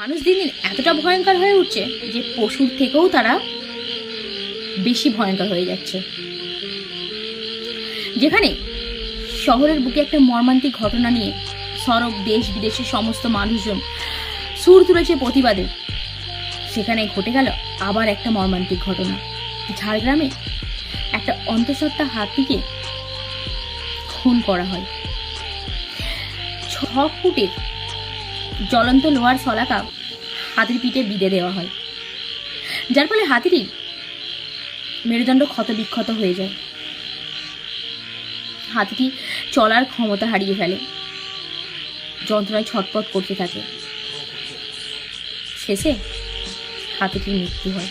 মানুষ দিন দিন এতটা ভয়ঙ্কর হয়ে উঠছে যে পশুর থেকেও তারা বেশি ভয়ঙ্কর হয়ে যাচ্ছে। যেখানে শহরের বুকে একটা মর্মান্তিক ঘটনা নিয়ে সরব দেশ বিদেশের সমস্ত মানুষজন সুর তুলেছে প্রতিবাদে। সেখানে ঘটে গেল আবার একটা মর্মান্তিক ঘটনা। ঝাড়গ্রামে একটা অন্তঃসত্ত্বা হাতিকে খুন করা হয়। ছ ফুটের জ্বলন্ত লোহার শলাকা হাতির পিঠে বিঁধে দেওয়া হয়। যার ফলে হাতিটি মেরুদণ্ড ক্ষত বিক্ষত হয়ে যায়। হাতিটি চলার ক্ষমতা হারিয়ে ফেলে। যন্ত্রণায় ছটপট করতে থাকে। শেষে হাতিটির মৃত্যু হয়।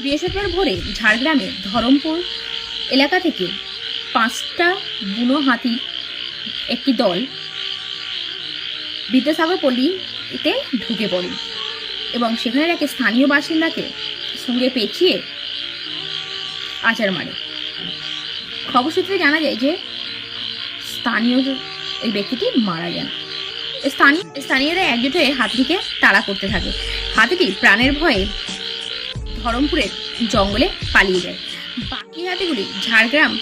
বৃহস্পতিবার ভোরে ঝাড়গ্রামে ধরমপুর এলাকা থেকে পাঁচটা বুনো হাতির একটি দল বিদ্যাসাগর পল্লীতে ঢুকে পড়ে এবং সেখানে এক স্থানীয় বাসিন্দাকে সঙ্গে পেঁচিয়ে আচার মারে। খবর সূত্রে জানা যায় যে স্থানীয় এই ব্যক্তিটি মারা যান। স্থানীয় স্থানীয়রা একজোট হয়ে হাতিটিকে তাড়া করতে থাকে। হাতিটি প্রাণের ভয়ে ধরমপুরের জঙ্গলে পালিয়ে যায়। বাকি হাতিগুলি ঝাড়গ্রাম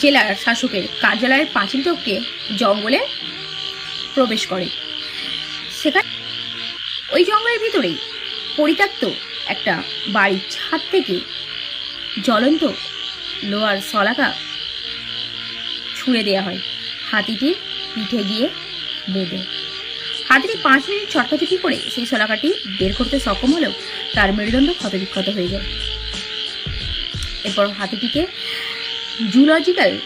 জেলার শাসকের কার্যালয়ের পাঁচিল জঙ্গলে প্রবেশ করে। সেখানে ওই জঙ্গলের ভিতরেই পরিত্যক্ত একটা বাড়ির ছাদ থেকে জ্বলন্ত লোহার শলাকা ছুঁড়ে দেওয়া হয়। হাতিটির পিঠে গিয়ে বেঁধে। হাতিটি পাঁচ মিনিট ছটফটি করে সেই শলাকাটি বের করতে সক্ষম হলেও তার মেরুদণ্ড ক্ষতবিক্ষত হয়ে যায়। এরপর হাতিটিকে জুলজিক্যাল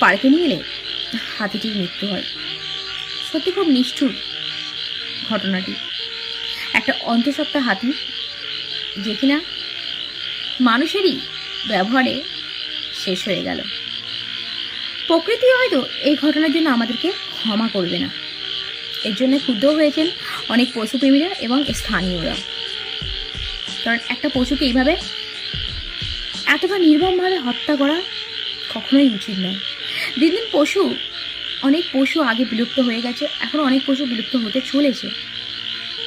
পার্কে নিয়ে এলে হাতিটির মৃত্যু হয়। সত্যি খুব নিষ্ঠুর ঘটনাটি। একটা অন্তঃসত্ত্বা হাতি, যে কিনা মানুষেরই ব্যবহারে শেষ হয়ে গেল। প্রকৃতি হয়তো এই ঘটনার জন্য আমাদেরকে ক্ষমা করবে না। এর জন্য ক্ষুব্ধ হয়েছেন অনেক পশুপ্রেমীরা এবং স্থানীয়রা। কারণ একটা পশুকে এইভাবে এতটা নির্মমভাবে হত্যা করা কখনোই উচিত নয়। দিন দিন পশু অনেক পশু আগে বিলুপ্ত হয়ে গেছে, এখন অনেক পশু বিলুপ্ত হতে চলেছে।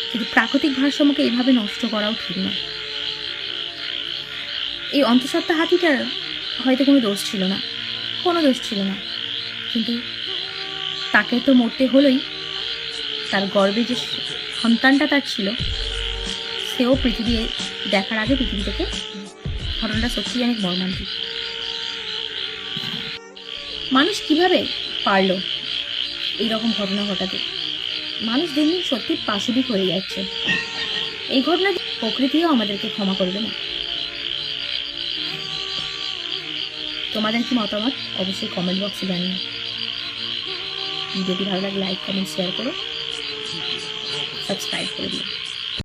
কিন্তু প্রাকৃতিক ভারসাম্যকে এইভাবে নষ্ট করাও ঠিক নয়। এই অন্তঃসত্ত্বা হাতিটার হয়তো কোনো দোষ ছিল না, কোনো দোষ ছিল না। কিন্তু তাকে তো মরতে হলোই, তার গর্বে যে সন্তানটা তার ছিল, সেও পৃথিবী দেখার আগে পৃথিবী থেকে ঘটনাটা সত্যিই অনেক মর্মান্তিক। মানুষ কীভাবে পারল। এইরকম ঘটনা ঘটাতে। মানুষ দিন দিন সত্যি পাশবিক হয়ে যাচ্ছে। এই ঘটনা প্রকৃতিও আমাদেরকে ক্ষমা করবে না। তোমাদের কি মতামত? অবশ্যই কমেন্ট বক্সে জানিও। ভিডিওটি ভালো লাগলে লাইক কমেন্ট শেয়ার করো। সাবস্ক্রাইব করে দিও।